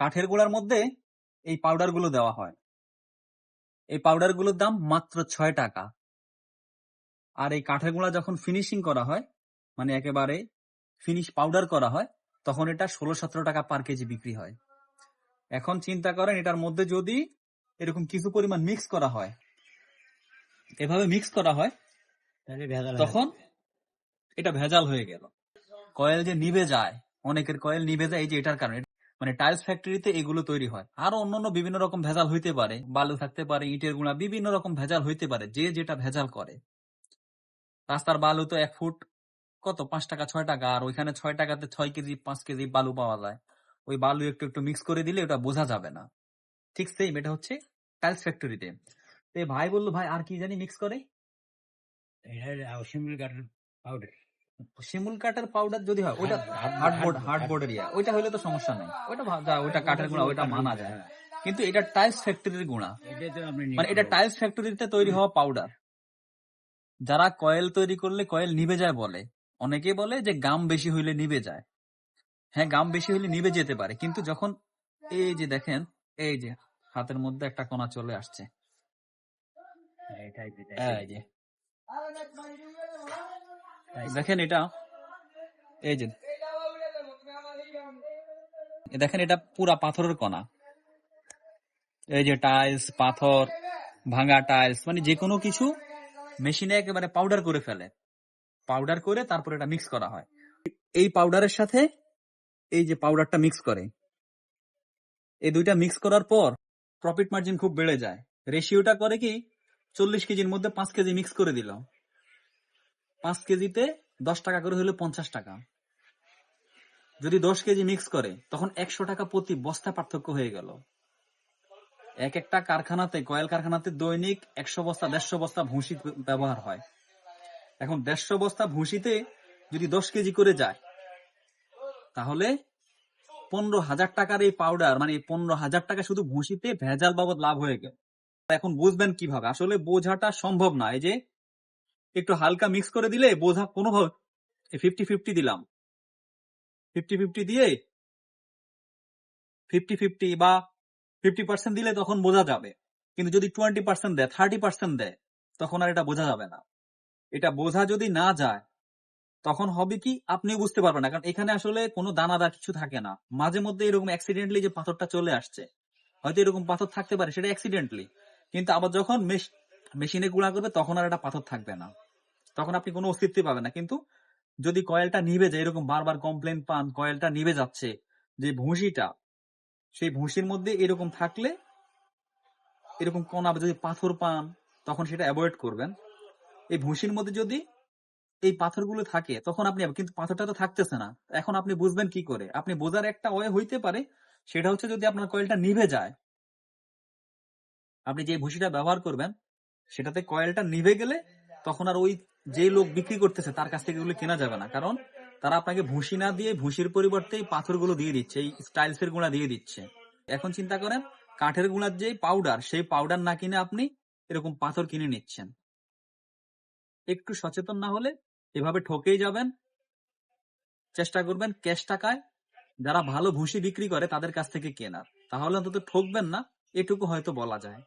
কাঠের গুঁড়ার মধ্যে এই পাউডারগুলো দেওয়া হয়। এই পাউডারগুলোর দাম মাত্র ছয় টাকা। আর এই কাঠের গুঁড়া যখন ফিনিশিং করা হয় মানে একেবারে ফিনিশ পাউডার করা হয় তখন এটা ষোলো সতেরো টাকা পার কেজি বিক্রি হয়। এখন চিন্তা করেন এটার মধ্যে যদি এরকম কিছু পরিমাণ মিক্স করা হয় এভাবে মিক্স করা হয় তখন এটা ভেজাল হয়ে গেল। কয়েল যে নিভে যায় অনেকের কয়েল নিভে যায় এই যে এটার কারণে। মানে টাইলস ফ্যাক্টরিতে এগুলো তৈরি হয়। আরও অন্যান্য বিভিন্ন রকম ভেজাল হইতে পারে, বালু থাকতে পারে, ইটের গুঁড়া, বিভিন্ন রকম ভেজাল হইতে পারে, যে যেটা ভেজাল করে। রাস্তার বালু তো এক ফুট, কত? পাঁচ টাকা, ছয় টাকা, আর ওইখানে ছয় টাকাতে ছয় কেজি, পাঁচ কেজি বালু পাওয়া যায়। ওই বালু একটু একটু মিক্স করে দিলে ওটা বোঝা যাবে না। ঠিক সেম এটা হচ্ছে টাইলস ফ্যাক্টরিতে তো। ভাই বলল, ভাই, আর কি জানি মিক্স করে? পাউডার শিমুল কাঠের পাউডার যদি হয় ওইটা হার্ডবোর্ড হার্ডবোর্ডের ইয়া ওইটা হলে তো সমস্যা নাই। ওইটা ওইটা কাঠের গুঁড়া ওইটা মানা যায়। কিন্তু এটা টাইলস ফ্যাক্টরির গুঁড়া। আপনি মানে এটা টাইলস ফ্যাক্টরিতে তৈরি হওয়া পাউডার যারা কয়েল তৈরি করলে কয়েল নিভে যায় বলে অনেকে বলে যে গাম বেশি হইলে নিভে যায়। হ্যাঁ গাম বেশি হইলে নিভে যেতে পারে কিন্তু যখন এই যে দেখেন এই যে হাতের মধ্যে একটা কণা চলে আসছে। এই যে। দেখেন এটা, এই যে দেখেন এটা পুরা পাথরের কণা। এই যে টাইলস পাথর, ভাঙা টাইলস মানে যে কোনো কিছু মেশিনে একেবারে পাউডার করে ফেলে। পাউডার করে তারপর এটা মিক্স করা হয়। এই পাউডারের সাথে এই যে পাউডারটা মিক্স করে, এই দুইটা মিক্স করার পর প্রফিট মার্জিন খুব বেড়ে যায়। রেশিওটা করে কি চল্লিশ কেজির মধ্যে পাঁচ কেজি মিক্স করে দিল পাঁচ কেজিতে দশ টাকা করে হলো পঞ্চাশ টাকা। যদি দশ কেজি মিক্স করে, তখন একশো টাকা প্রতি বস্তা পার্থক্য হয়ে গেল। এক একটা কারখানাতে, কয়েল কারখানাতে দৈনিক একশো বস্তা, দেড়শো বস্তা ভুসি ব্যবহার হয়। এখন দেড়শো বস্তা ভুসিতে যদি দশ কেজি করে যায়, তাহলে পনেরো হাজার টাকার এই পাউডার মানে পনেরো হাজার টাকা শুধু ভুসিতে ভেজাল বাবদ লাভ হয়ে গেল। এখন বুঝবেন কীভাবে? আসলে বোঝাটা সম্ভব না। এই যে একটু হালকা মিক্স করে দিলে বোঝা কোনোভাবে ফিফটি ফিফটি দিলাম। ফিফটি ফিফটি দিয়ে ফিফটি ফিফটি বা ফিফটি পার্সেন্ট দিলে তখন বোঝা যাবে। কিন্তু যদি টোয়েন্টি পার্সেন্ট দেয় থার্টি পার্সেন্ট দেয়, তখন আর এটা বোঝা যাবে না। এটা বোঝা যদি না যায়, তখন হবে কি আপনি বুঝতে পারবেন না। কারণ এখানে আসলে কোনো দানাদার কিছু থাকে না। মাঝে মধ্যে এরকম অ্যাক্সিডেন্টলি যে পাথরটা চলে আসছে, হয়তো এরকম পাথর থাকতে পারে, সেটা অ্যাক্সিডেন্টলি কিন্তু আবার যখন মেশিনে গুঁড়া করবে, তখন আর এটা পাথর থাকবে না। তখন আপনি কোনো অস্তিত্ব পাবেন না। কিন্তু যদি কয়েলটা নিভে যায়, এরকম বারবার কমপ্লেন পান, কয়েলটা নিভে যাচ্ছে, যে ভুসিটা সেই ভুসির মধ্যে এরকম থাকলে, এরকম কোন যদি পাথর পান, তখন সেটা অ্যাভয়েড করবেন। এই ভুসির মধ্যে যদি এই পাথরগুলো থাকে, তখন আপনি, কিন্তু পাথরটা তো থাকতেছে না। এখন আপনি বুঝবেন কি করে? আপনি বোঝার একটা ওয়ে হইতে পারে, সেটা হচ্ছে যদি আপনার কয়েলটা নিভে যায়, আপনি যে ভুসিটা ব্যবহার করবেন, সেটাতে কয়েলটা নিভে গেলে তখন আর ওই যে লোক বিক্রি করতেছে, তার কাছ থেকে এগুলো কেনা যাবে না। কারণ তারা আপনাকে ভুসি না দিয়ে ভুসির পরিবর্তে এই পাথরগুলো দিয়ে দিচ্ছে, এই স্টাইলস এর গুঁড়া দিয়ে দিচ্ছে। এখন চিন্তা করেন, কাঠের গুঁড়ার যে পাউডার সেই পাউডার না কিনে আপনি এরকম পাথর কিনে নিচ্ছেন। একটু সচেতন না হলে এভাবে ঠকেই যাবেন। চেষ্টা করবেন ক্যাশ টাকায় যারা ভালো ভুসি বিক্রি করে, তাদের কাছ থেকে কেনার। তাহলে অন্তত ঠকবেন না, এটুকু হয়তো বলা যায়।